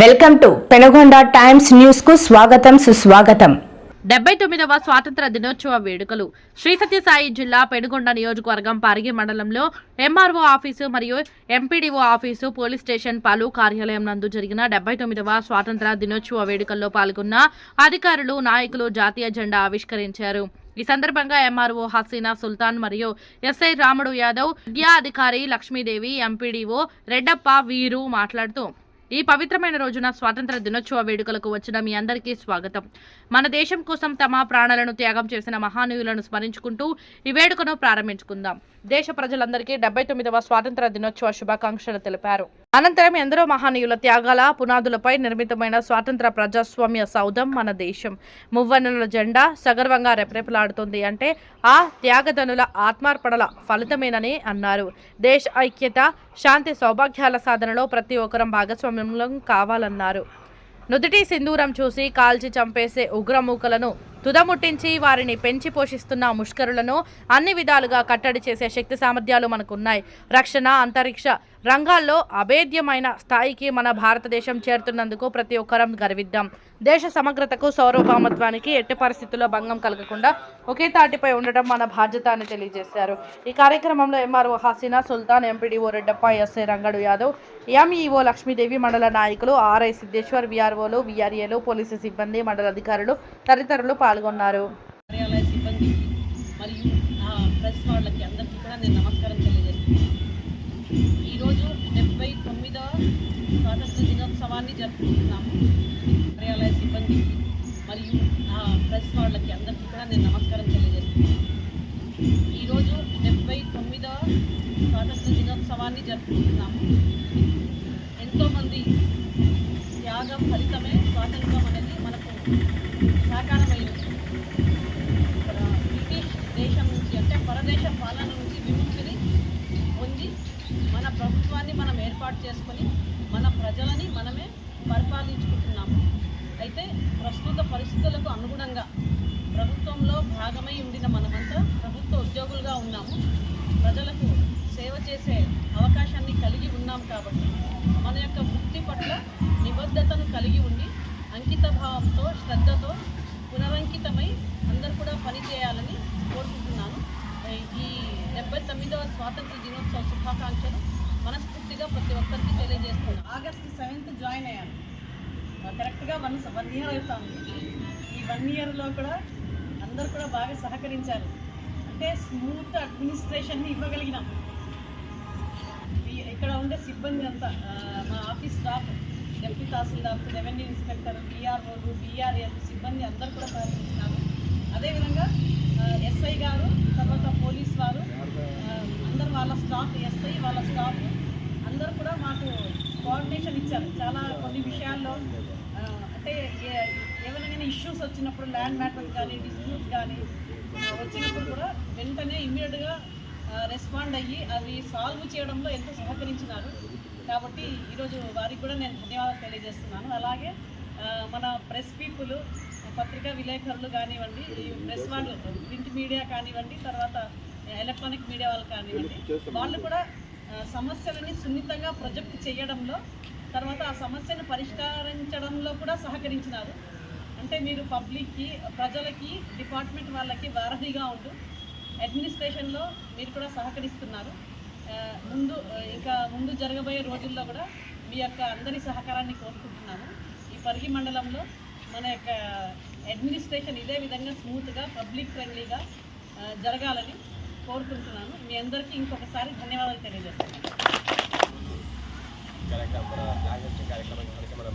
Welcome to Penagonda times న్యూస్కు స్వాగతం సుస్వాగతం. డెబ్బై తొమ్మిదవ స్వాతంత్ర దినోత్సవ వేడుకలు. శ్రీ సత్యసాయి జిల్లా పెనుగొండ నియోజకవర్గం పరిగి మండలంలో ఎంఆర్ఓ ఆఫీసు మరియు ఎంపీడీఓ ఆఫీసు పోలీస్ స్టేషన్ పలు కార్యాలయం నందు జరిగిన డెబ్బై తొమ్మిదవ స్వాతంత్ర దినోత్సవ వేడుకల్లో పాల్గొన్న అధికారులు నాయకులు జాతీయ జెండా ఆవిష్కరించారు. ఈ సందర్భంగా ఎంఆర్ఓ హసీనా సుల్తాన్ మరియు ఎస్ఐ రాముడు యాదవ్ విద్యా అధికారి లక్ష్మీదేవి ఎంపీడీఓ రెడ్డప్ప వీరు మాట్లాడుతూ ఈ పవిత్రమైన రోజున స్వాతంత్ర దినోత్సవ వేడుకలకు వచ్చిన మీ అందరికీ స్వాగతం. మన దేశం కోసం తమ ప్రాణాలను త్యాగం చేసిన మహానీయులను స్మరించుకుంటూ ఈ వేడుకను ప్రారంభించుకుందాం. దేశ ప్రజలందరికీ డెబ్బై తొమ్మిదవ స్వాతంత్ర దినోత్సవ శుభాకాంక్షలు తెలిపారు. అనంతరం ఎందరో మహానీయుల త్యాగాల పునాదులపై నిర్మితమైన స్వాతంత్ర ప్రజాస్వామ్య సౌధం మన దేశం. మువ్వన్నుల జెండా సగర్వంగా రెపరెపలాడుతుంది అంటే ఆ త్యాగధనుల ఆత్మార్పణల ఫలితమేనని అన్నారు. దేశ ఐక్యత శాంతి సౌభాగ్యాల సాధనలో ప్రతి ఒక్కరం భాగస్వామ్యంలో కావాలన్నారు. నుదుటి సింధూరం చూసి కాల్చి చంపేసే ఉగ్రమూకలను తుదముట్టించి వారిని పెంచి పోషిస్తున్న ముష్కరులను అన్ని విధాలుగా కట్టడి చేసే శక్తి సామర్థ్యాలు మనకున్నాయి. రక్షణ అంతరిక్ష రంగాల్లో అభేద్యమైన స్థాయికి మన భారతదేశం చేరుతున్నందుకు ప్రతి ఒక్కరం గర్విద్దాం. దేశ సమగ్రతకు సౌరభౌమత్వానికి ఎట్టి పరిస్థితుల్లో భంగం కలగకుండా ఒకే తాటిపై ఉండటం మన బాధ్యత అని తెలియజేశారు. ఈ కార్యక్రమంలో MRO Haseena Sultan MPDO Reddappa SI Rangadu Yadav MEO Lakshmidevi మండల నాయకులు ఆర్ఐ సిద్ధేశ్వర్ విఆర్ఓలు విఆర్ఏలు పోలీసు సిబ్బంది మండల అధికారులు తదితరులు పాల్గొన్నారు. కార్యాలయ మరియు ప్రెస్ వాళ్ళకి అందరికీ కూడా నేను నమస్కారం దినోత్సవాన్ని జరుపుకుంటున్నాము. కార్యాలయ సిబ్బందికి మరియు నా ప్రెస్ వాళ్ళకి అందరికీ కూడా నేను నమస్కారం తెలియజేస్తున్నాను. ఈరోజు డెబ్బై తొమ్మిదవ స్వాతంత్ర దినోత్సవాన్ని జరుపుకుంటున్నాము. ఎంతోమంది త్యాగం ఫలితమే స్వాతంత్రం అనేది మనకు సాకారమైంది బ్రిటిష్ దేశం నుంచి అంటే పరదేశ పాలన నుంచి విముక్తిని పొంది మన ప్రభుత్వాన్ని మనం ఏర్పాటు చేసుకొని మన ప్రజలని మనమే పరిపాలించుకుంటున్నాము. అయితే ప్రస్తుత పరిస్థితులకు అనుగుణంగా ప్రభుత్వంలో భాగమై ఉండిన మనమంతా ప్రభుత్వ ఉద్యోగులుగా ఉన్నాము. ప్రజలకు సేవ చేసే అవకాశాన్ని కలిగి ఉన్నాం కాబట్టి మన యొక్క వృత్తి పట్ల నిబద్ధతను కలిగి ఉండి అంకిత భావంతో శ్రద్ధతో పునరంకితమై అందరూ కూడా పనిచేయాలని కోరుకుంటున్నాను. ఈ డెబ్బై తొమ్మిదవ స్వాతంత్ర దినోత్సవ శుభాకాంక్షలు. మనస్ఫూర్తిగా ప్రతి ఒక్కరికి తెలియజేస్తున్నాను. ఆగస్ట్ సెవెంత్ జాయిన్ అయ్యాను. కరెక్ట్గా వన్ వన్ ఇయర్ అవుతుంది. ఈ వన్ ఇయర్లో కూడా అందరూ కూడా బాగా సహకరించారు. అంటే స్మూత్ అడ్మినిస్ట్రేషన్ని ఇవ్వగలిగినాం. ఇక్కడ ఉండే సిబ్బంది అంతా మా office staff deputy tahsildar revenue inspector బీఆర్ఓలు BRL సిబ్బంది అందరూ కూడా సహకరించినారు. అదేవిధంగా ఎస్ఐ గారు తర్వాత పోలీస్ వారు అందరు వాళ్ళ స్టాఫ్ ఎస్ఐ వాళ్ళ స్టాఫ్ అందరూ కూడా మాకు కోఆర్డినేషన్ ఇచ్చారు. చాలా కొన్ని విషయాల్లో అంటే ఏ- ఏమైనా ఇష్యూస్ వచ్చినప్పుడు ల్యాండ్ మ్యాటర్స్ కానీ డిస్ప్యూట్స్ కానీ వచ్చినప్పుడు కూడా వెంటనే ఇమ్మీడియట్గా రెస్పాండ్ అయ్యి అవి సాల్వ్ చేయడంలో ఎంతో సహకరించినారు. కాబట్టి ఈరోజు వారికి కూడా నేను ధన్యవాదాలు తెలియజేస్తున్నాను. అలాగే మన ప్రెస్ పీపుల్ పత్రికా విలేకరులు కానివ్వండి ప్రెస్ వాళ్ళు ప్రింట్ మీడియా కానివ్వండి తర్వాత ఎలక్ట్రానిక్ మీడియా వాళ్ళు కానివ్వండి వాళ్ళు కూడా సమస్యలని సున్నితంగా ప్రొజెక్ట్ చేయడంలో తర్వాత ఆ సమస్యను పరిష్కరించడంలో కూడా సహకరించినారు. అంటే మీరు పబ్లిక్కి ప్రజలకి డిపార్ట్మెంట్ వాళ్ళకి వారధిగా ఉంటూ అడ్మినిస్ట్రేషన్లో మీరు కూడా సహకరిస్తున్నారు. ముందు ఇంకా ముందు జరగబోయే రోజుల్లో కూడా మీ యొక్క అందరి సహకారాన్ని కోరుకుంటున్నాను. ఈ పరిగి మండలంలో మన యొక్క అడ్మినిస్ట్రేషన్ ఇదే విధంగా స్మూత్గా పబ్లిక్ ఫ్రెండ్లీగా జరగాలని కోరుకుంటున్నాను. మీ అందరికీ ఇంకొకసారి ధన్యవాదాలు తెలియజేస్తాను కార్యక్రమం మన ఫ్లాగ్ హోస్టింగ్ కార్యక్రమం కనుక మనం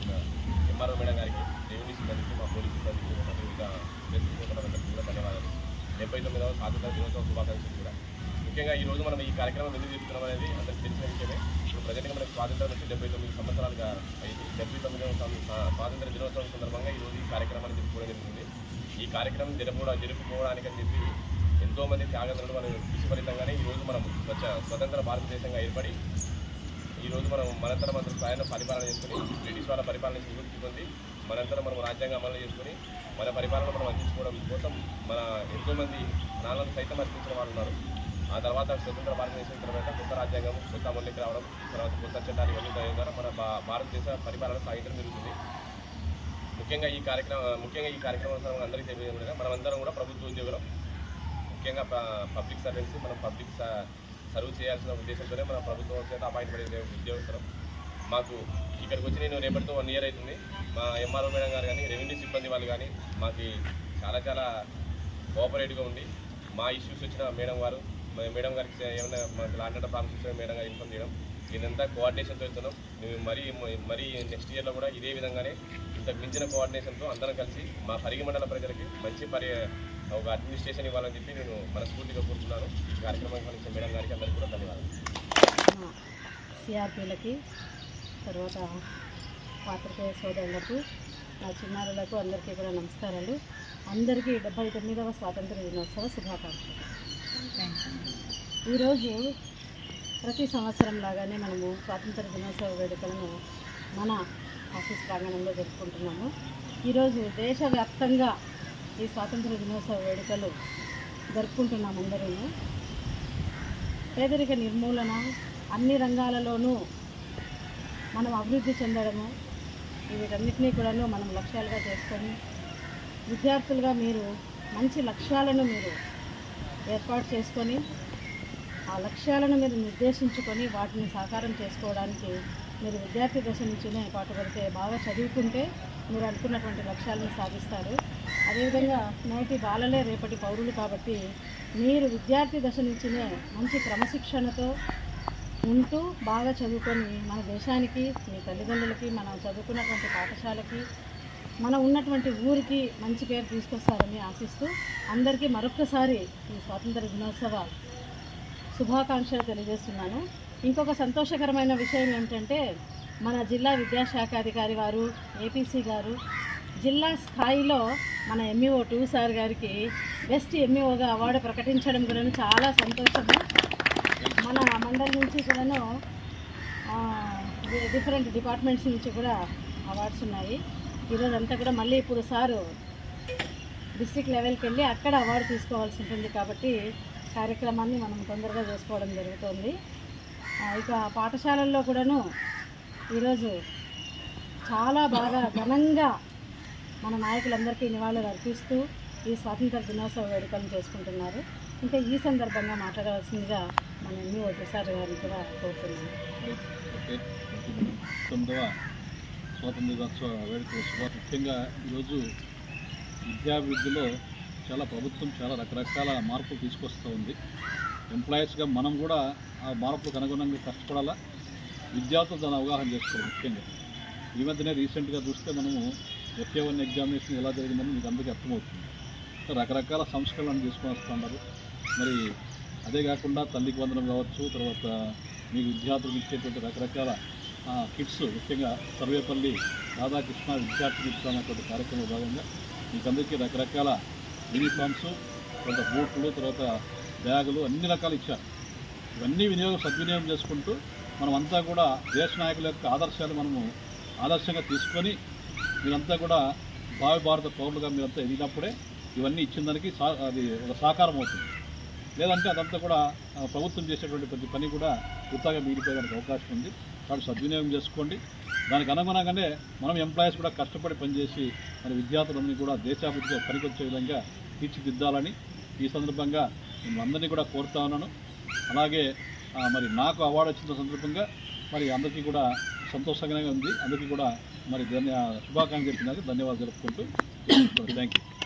ఎంఆర్ఓ మేడం గారికి రెవెన్యూ సిబ్బందికి మా పోలీస్ సిబ్బందికి అదేవిధంగా ప్రెస్ అందరికీ కూడా ధన్యవాదాలు డెబ్బై తొమ్మిదవ స్వాతంత్ర దినోత్సవ శుభాకాంక్షలు కూడా ముఖ్యంగా ఈ రోజు మనం ఈ కార్యక్రమం ఎందుకు చేస్తున్నాం అనేది అందరికి తెలిసిన విషయమే. ఇప్పుడు ప్రజెంట్గా మనకి స్వాతంత్రం వచ్చి డెబ్బై తొమ్మిది సంవత్సరాలుగా అయింది. డెబ్బై తొమ్మిదవ స్వాతంత్ర దినోత్సవం సందర్భంగా ఈ రోజు ఈ కార్యక్రమాన్ని జరుపుకోవడం జరిగింది. ఈ కార్యక్రమం జరుపుకోవడం జరుపుకోవడానికి అని చెప్పి ఎంతోమంది త్యాగదనులు మనం కృషి ఈ రోజు మనం స్వచ్ఛ స్వతంత్ర భారతదేశంగా ఏర్పడి ఈరోజు మనం మనంతరం అందరం స్వయం పరిపాలన చేసుకుని బ్రిటిష్ వాళ్ళ పరిపాలన చేసుకుంది మనంతరం మనం రాజ్యాంగం అమలు చేసుకుని మన పరిపాలన మనం అందించుకోవడం కోసం మన ఎంతోమంది ప్రాణాలను సైతం అర్పించిన వాళ్ళు ఉన్నారు. ఆ తర్వాత స్వతంత్ర భారతదేశం తర్వాత కొత్త రాజ్యాంగం కొత్త అమలుకి రావడం తర్వాత కొత్త చట్టాలు ఇవన్నీ తయారు ద్వారా మన భారతదేశ పరిపాలన సాగించడం జరుగుతుంది ముఖ్యంగా ఈ కార్యక్రమం ముఖ్యంగా ఈ కార్యక్రమం అందరికీ తెలియజేయడం మనమందరం కూడా ప్రభుత్వ ఉద్యోగులు. ముఖ్యంగా పబ్లిక్ సర్వెంట్స్ మనం పబ్లిక్ సర్వ్ చేయాల్సిన ఉద్దేశంతోనే మన ప్రభుత్వం చేత అపాయింట్ పడే ఉద్యోగస్తులం. మాకు ఇక్కడికి వచ్చి నేను రేపటితో వన్ ఇయర్ అవుతుంది. మా ఎంఆర్ఓ మేడం గారు కానీ రెవెన్యూ సిబ్బంది వాళ్ళు కానీ మాకు చాలా చాలా కోఆపరేటివ్గా ఉండి మా ఇష్యూస్ వచ్చిన మేడం గారు మేడం గారికి ఏమైనా మాకు లాంటి ప్రాబ్లమ్స్ వచ్చిన మేడం గారు ఇన్ఫామ్ చేయడం. ఇదంతా కోఆర్డినేషన్తో వెళ్తున్నాం మేము మరీ మరీ నెక్స్ట్ ఇయర్లో కూడా ఇదే విధంగానే ఇంతకు మించిన కోఆర్డినేషన్తో అందరం కలిసి మా పరిగి మండల ప్రజలకి మంచి పరి ఒక అడ్మినిస్ట్రేషన్ ఇవ్వాలని చెప్పి నేను మనస్ఫూర్తిగా కోరుతున్నాను ఈ కార్యక్రమానికి మేడం గారికి అందరికీ కూడా ధన్యవాదాలు. సిఆర్పీలకి తర్వాత పాత్రికేయ సోదరులకు నా చిన్నారులకు అందరికీ కూడా నమస్కారాలు. అందరికీ డెబ్బై తొమ్మిదవ స్వాతంత్ర దినోత్సవ శుభాకాంక్షలు. ఈరోజు ప్రతి సంవత్సరం లాగానే మనము స్వాతంత్ర దినోత్సవ వేడుకలను మన ఆఫీస్ ప్రాంగణంలో జరుపుకుంటున్నాము. ఈరోజు దేశవ్యాప్తంగా ఈ స్వాతంత్ర దినోత్సవ వేడుకలు జరుపుకుంటున్నాం అందరూ పేదరిక నిర్మూలన అన్ని రంగాలలోనూ మనం అభివృద్ధి చెందడము వీటన్నిటినీ కూడాను మనం లక్ష్యాలుగా చేసుకొని విద్యార్థులుగా మీరు మంచి లక్ష్యాలను మీరు ఏర్పాటు చేసుకొని ఆ లక్ష్యాలను మీరు నిర్దేశించుకొని వాటిని సాకారం చేసుకోవడానికి మీరు విద్యార్థి దశ నుంచినే పాటుపడితే బాగా చదువుకుంటే మీరు అనుకున్నటువంటి లక్ష్యాలను సాధిస్తారు. అదేవిధంగా నేటి బాలలే రేపటి పౌరులు కాబట్టి మీరు విద్యార్థి దశ నుంచినే మంచి క్రమశిక్షణతో ఉంటూ బాగా చదువుకొని మన దేశానికి మీ తల్లిదండ్రులకి మనం చదువుకున్నటువంటి పాఠశాలకి మనం ఉన్నటువంటి ఊరికి మంచి పేరు తీసుకొస్తారని ఆశిస్తూ అందరికీ మరొక్కసారి ఈ స్వాతంత్ర దినోత్సవ శుభాకాంక్షలు తెలియజేస్తున్నాను. ఇంకొక సంతోషకరమైన విషయం ఏమిటంటే మన జిల్లా విద్యాశాఖ అధికారి వారు ఏపీసీ గారు జిల్లా స్థాయిలో మన ఎంఈఓ టూ సార్ గారికి బెస్ట్ ఎంఈఓగా అవార్డు ప్రకటించడం కూడా చాలా సంతోషము. మన మండలి నుంచి కూడాను డిఫరెంట్ డిపార్ట్మెంట్స్ నుంచి కూడా అవార్డ్స్ ఉన్నాయి. ఈరోజు అంతా కూడా మళ్ళీ ఇప్పుడు సారు డిస్టిక్ లెవెల్కి వెళ్ళి అక్కడ అవార్డు తీసుకోవాల్సి ఉంటుంది కాబట్టి కార్యక్రమాన్ని మనం తొందరగా చేసుకోవడం జరుగుతుంది. ఇక పాఠశాలల్లో కూడాను ఈరోజు చాలా బాగా ఘనంగా మన నాయకులందరికీ నివాళులు అర్పిస్తూ ఈ స్వాతంత్ర దినోత్సవ వేడుకలను చేసుకుంటున్నారు. ఇంకా ఈ సందర్భంగా మాట్లాడవలసిందిగా మన ఎన్ని ఒకసారి గారిని కూడా కోరుతున్నాను. తొమ్మిదవ స్వాతంత్ర దినోత్సవ వేడుకల ముఖ్యంగా ఈరోజు విద్యాభివృద్ధిలో చాలా ప్రభుత్వం చాలా రకరకాల మార్పులు తీసుకొస్తూ ఉంది. ఎంప్లాయీస్గా మనం కూడా ఆ మార్పులకు అనుగుణంగా కష్టపడాలా? విద్యార్థులు దాని అవగాహన చేసుకోవాలి ముఖ్యంగా. ఈ మధ్యనే రీసెంట్గా చూస్తే మనము ఎఫ్ఏ వన్ ఎగ్జామినేషన్ ఎలా జరిగిందని మీకు అందరికీ అర్థమవుతుంది. రకరకాల సంస్కరణలను తీసుకొని వస్తున్నారు మరి అదే కాకుండా తల్లికి వందనం కావచ్చు తర్వాత మీకు విద్యార్థులకు ఇచ్చేటువంటి రకరకాల కిట్స్ ముఖ్యంగా సర్వేపల్లి రాధాకృష్ణ విద్యార్థి కిట్స్ అనేటువంటి కార్యక్రమం భాగంగా మీకు అందరికీ రకరకాల యూనిఫామ్స్ కొంత బూట్లు తర్వాత బ్యాగులు అన్ని రకాలు ఇచ్చారు. ఇవన్నీ వినియోగం సద్వినియోగం చేసుకుంటూ మనమంతా కూడా దేశ నాయకుల యొక్క ఆదర్శాలు మనము ఆదర్శంగా తీసుకొని మీరంతా కూడా భావి భారత పౌరులుగా మీరంతా ఎదిగినప్పుడే ఇవన్నీ ఇచ్చిన దానికి సా అది ఒక సాకారం అవుతుంది. లేదంటే అదంతా కూడా ప్రభుత్వం చేసేటువంటి ప్రతి పని కూడా వృత్తాగా మిగిలిపోయేదానికి అవకాశం ఉంది. కాబట్టి సద్వినియోగం చేసుకోండి. దానికి అనుగుణంగానే మనం ఎంప్లాయీస్ కూడా కష్టపడి పనిచేసి మన విద్యార్థులందరినీ కూడా దేశాభివృద్ధిగా పనికొచ్చే విధంగా తీర్చిదిద్దాలని ఈ సందర్భంగా నేను అందరినీ కూడా కోరుతా ఉన్నాను. అలాగే మరి నాకు అవార్డు వచ్చిన సందర్భంగా మరి అందరికీ కూడా సంతోషంగానే ఉంది. అందరికీ కూడా మరి ధన్య శుభాకాంక్షలు చెప్పినాక ధన్యవాదాలు జరుపుకుంటూ థ్యాంక్ యూ